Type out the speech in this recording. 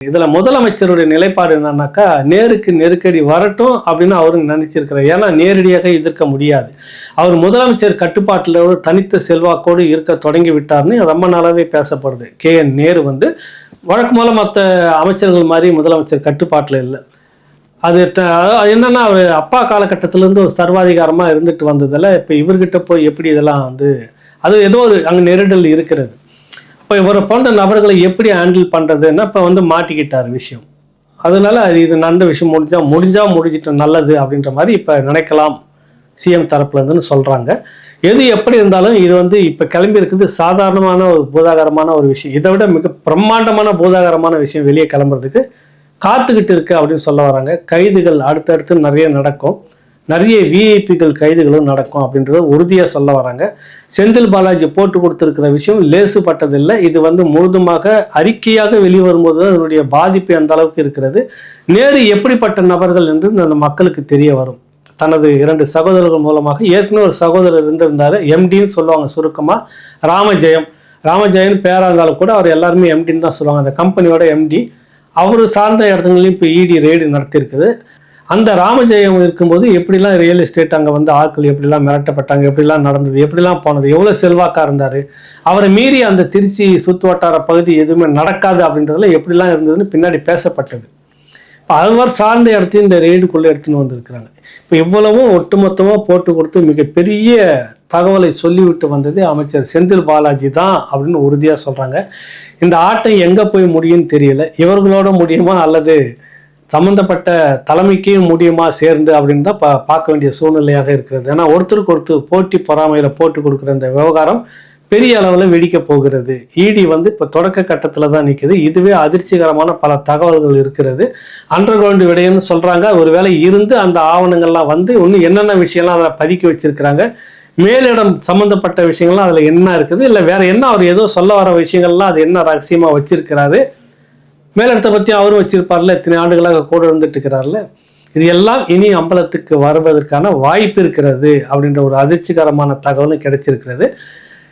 இதில் முதலமைச்சருடைய நிலைப்பாடு என்னன்னாக்கா நேருக்கு நெருக்கடி வரட்டும் அப்படின்னு அவரு நினைச்சிருக்கிறார். ஏன்னா நேரடியாக எதிர்க்க முடியாது. அவர் முதலமைச்சர் கட்டுப்பாட்டில் ஒரு தனித்த செல்வாக்கோடு இருக்க தொடங்கி விட்டார்னு ரொம்ப நாளாவே பேசப்படுது. கே. என். நேரு வந்து வழக்கம்போல மற்ற அமைச்சர்கள் மாதிரி முதலமைச்சர் கட்டுப்பாட்டில் இல்லை. அது த அது என்னன்னா அவர் அப்பா காலகட்டத்திலேருந்து ஒரு சர்வாதிகாரமாக இருந்துட்டு வந்ததில் இப்போ இவர்கிட்ட போய் எப்படி இதெல்லாம் வந்து அது ஏதோ ஒரு அங்கே நெருடல் இருக்கிறது. இப்போ இவரை போன்ற நபர்களை எப்படி ஹேண்டில் பண்ணுறதுன்னா இப்போ வந்து மாட்டிக்கிட்டார் விஷயம். அதனால அது இது நடந்த விஷயம் முடிஞ்சால் முடிஞ்சால் முடிஞ்சிட்டு நல்லது அப்படின்ற மாதிரி இப்போ நினைக்கலாம். சிஎம் தரப்புலேருந்துன்னு சொல்கிறாங்க எது எப்படி இருந்தாலும் இது வந்து இப்போ கிளம்பி இருக்கிறது சாதாரணமான ஒரு பூதாகரமான ஒரு விஷயம். இதை விட மிக பிரம்மாண்டமான பூதாகரமான விஷயம் வெளியே கிளம்புறதுக்கு காத்துக்கிட்டு இருக்கு அப்படின்னு சொல்ல வராங்க. கைதுகள் அடுத்தடுத்து நிறைய நடக்கும். நிறைய விஐபிகள் கைதுகளும் நடக்கும் அப்படின்றத உறுதியாக சொல்ல வராங்க. செந்தில் பாலாஜி போட்டு கொடுத்துருக்கிற விஷயம் லேசுப்பட்டதில்லை இது வந்து முழுதுமாக அறிக்கையாக வெளிவரும்போது தான் அதனுடைய பாதிப்பு அந்த அளவுக்கு இருக்கிறது நேரு எப்படிப்பட்ட நபர்கள் என்று அந்த மக்களுக்கு தெரிய வரும். தனது இரண்டு சகோதரர்கள் மூலமாக ஏற்கனவே ஒரு சகோதரர் இருந்திருந்தாரு எம்டின்னு சொல்லுவாங்க சுருக்கமாக ராமஜெயம். ராமஜெயன் பேரா இருந்தாலும் கூட அவர் எல்லாருமே எம்டின்னு தான் சொல்லுவாங்க. அந்த கம்பெனியோட எம்டி அவர் சார்ந்த இடத்துலையும் இப்போ இடி ரெய்டு நடத்தியிருக்குது. அந்த ராமஜெயம் இருக்கும்போது எப்படிலாம் ரியல் எஸ்டேட் அங்கே வந்து ஆட்கள் எப்படிலாம் மிரட்டப்பட்டாங்க எப்படிலாம் நடந்தது எப்படிலாம் போனது எவ்வளோ செல்வாக்காக இருந்தார் அவரை மீறி அந்த திருச்சி சுற்று வட்டார பகுதி எதுவுமே நடக்காது அப்படின்றதுல எப்படிலாம் இருந்ததுன்னு பின்னாடி பேசப்பட்டது. இப்போ அவர் சார்ந்த இடத்தையும் இந்த ரெய்டுக்குள்ளே எடுத்துன்னு வந்திருக்கிறாங்க. இப்போ இவ்வளவும் ஒட்டுமொத்தமாக போட்டு கொடுத்து மிகப்பெரிய தகவலை சொல்லிவிட்டு வந்தது அமைச்சர் செந்தில் பாலாஜி தான் அப்படின்னு உறுதியாக சொல்கிறாங்க இந்த ஆட்டம் எங்கே போய் முடியும்னு தெரியல. இவர்களோட முடியுமா அல்லது சம்மந்தப்பட்ட தலைமைக்கே முடியுமா சேர்ந்து அப்படின்னு தான் பா பார்க்க வேண்டிய சூழ்நிலையாக இருக்கிறது. ஏன்னா ஒருத்தருக்கு ஒருத்தர் போட்டி பொறாமையில் போட்டு கொடுக்குற இந்த விவகாரம் பெரிய அளவில் வெடிக்க போகிறது. இடி வந்து இப்போ தொடக்க கட்டத்தில் தான் நிற்குது இதுவே அதிர்ச்சிகரமான பல தகவல்கள் இருக்கிறது. அண்டர் கிரவுண்ட் விடையன்னு சொல்கிறாங்க ஒருவேளை இருந்து அந்த ஆவணங்கள்லாம் வந்து இன்னும் என்னென்ன விஷயம்லாம் அதில் பதுக்கி வச்சிருக்கிறாங்க? மேலிடம் சம்மந்தப்பட்ட விஷயங்கள்லாம் அதில் என்ன இருக்குது? இல்லை வேற என்ன அவர் ஏதோ சொல்ல வர விஷயங்கள்லாம் அது என்ன ரகசியமாக வச்சிருக்கிறாரு? மேலிடத்தை பற்றி அவரும் வச்சிருப்பார்ல இத்தனை ஆண்டுகளாக கூட இருந்துட்டு இருக்கிறார்ல. இது எல்லாம் இனி அம்பலத்துக்கு வருவதற்கான வாய்ப்பு இருக்கிறது அப்படின்ற ஒரு அதிர்ச்சிகரமான தகவலும் கிடைச்சிருக்கிறது.